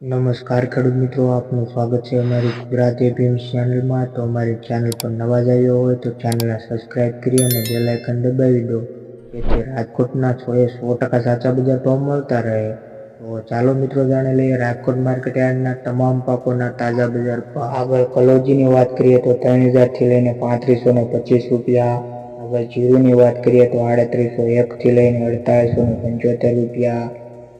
નમસ્કાર ખેડૂત મિત્રો, આપનું સ્વાગત છે અમારી ગુજરાતી એપીએમ ચેનલમાં તો અમારી ચેનલ પર નવા જ આવ્યો હોય તો ચેનલને સબસ્ક્રાઈબ કરી અને બેલ આઇકન દબાવી દો. જેથી રાજકોટના સો એ સો ટકા સાચા બજાર ભાવ મળતા રહે. તો ચાલો મિત્રો જાણી લઈએ રાજકોટ માર્કેટ યાર્ડના તમામ પાકોના તાજા બજાર ભાવ. આગળ કલોજીની વાત કરીએ તો ત્રણ હજારથી લઈને પાંત્રીસો ને પચીસ રૂપિયા. આગળ જીરુની વાત કરીએ તો આડત્રીસો એકથી લઈને અડતાલીસો ને પંચોતેર રૂપિયા.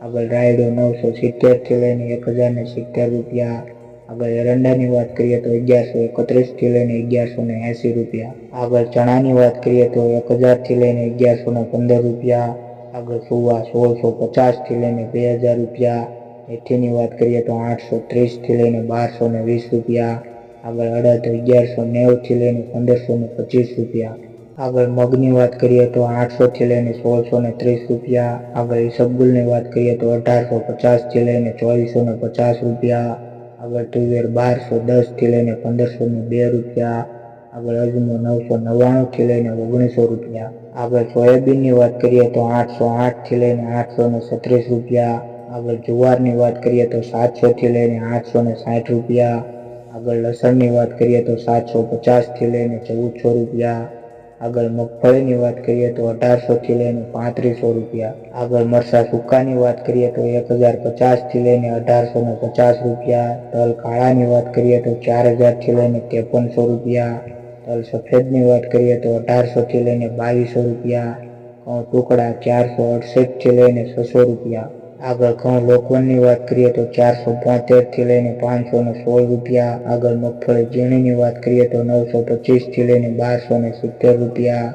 આગળ રાયડો નવસો સિત્તેરથી લઈને એક હજાર ને સિત્તેર રૂપિયા. આગળ એરંડાની વાત કરીએ તો અગિયારસો એકત્રીસથી લઈને અગિયારસો ને એંસી રૂપિયા. આગળ ચણાની વાત કરીએ તો એક હજારથી લઈને અગિયારસો ને પંદર રૂપિયા. આગળ સુવા સોળસો પચાસથી લઈને બે હજાર રૂપિયા. મેથીની વાત કરીએ તો આઠસો ત્રીસથી લઈને બારસો ને વીસ રૂપિયા. આગળ અડદ અગિયારસો નેવુંથી લઈને પંદરસો ને પચીસ રૂપિયા. આગળ મગની વાત કરીએ તો આઠસોથી લઈને સોળસો ને ત્રીસ રૂપિયા, આગળ ઈસબગુલની વાત કરીએ તો અઢારસો પચાસથી લઈને ચોવીસો ને પચાસ રૂપિયા, આગળ તુવેર બારસો દસથી લઈને પંદરસો ને બે રૂપિયા, આગળ અજમો નવસો નવ્વાણુંથી લઈને ઓગણીસો રૂપિયા, આગળ સોયાબીનની વાત કરીએ તો આઠસો આઠથી લઈને આઠસો ને છત્રીસ રૂપિયા, આગળ જુવારની વાત કરીએ તો સાતસોથી લઈને આઠસો ને સાઠ રૂપિયા, આગળ લસણની વાત કરીએ તો સાતસો પચાસથી લઈને ચૌદસો રૂપિયા આગળ મગફળીની વાત કરીએ તો અઢારસોથી લઈને પાંત્રીસો રૂપિયા. આગળ મરસા સૂકાની વાત કરીએ તો એક હજાર પચાસથી લઈને અઢારસો ને પચાસ રૂપિયા. તલ કાળાની વાત કરીએ તો ચાર હજારથી લઈને ત્રેપનસો રૂપિયા. તલ સફેદની વાત કરીએ તો અઢારસોથી લઈને બાવીસો રૂપિયા. ટુકડા ચારસો અડસઠથી લઈને છસો રૂપિયા. આગળ ઘઉં લોકોની વાત કરીએ તો ચારસો બોતેરથી લઈને પાંચસો ને સોળ રૂપિયા. આગળ મગફળી ઝીણીની વાત કરીએ તો નવસો પચીસથી લઈને બારસો ને સિત્તેર રૂપિયા.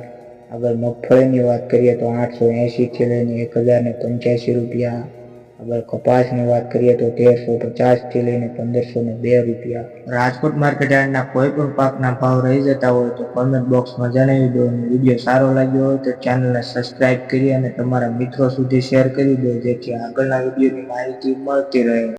આગળ મગફળીની વાત કરીએ તો આઠસો એંશીથી લઈને એક હજાર ને પંચ્યાસી રૂપિયા. આગળ કપાસની વાત કરીએ તો તેરસો પચાસથી લઈને પંદરસો ને બે રૂપિયા. રાજકોટ માર્કેટ યાર્ડના કોઈ પણ પાકના ભાવ રહી જતા હોય તો કોમેન્ટ બોક્સમાં જણાવી દો અને વીડિયો સારો લાગ્યો હોય તો ચેનલને સબસ્ક્રાઇબ કરી અને તમારા મિત્રો સુધી શેર કરી દો જેથી આગળના વિડીયોની માહિતી મળતી રહે.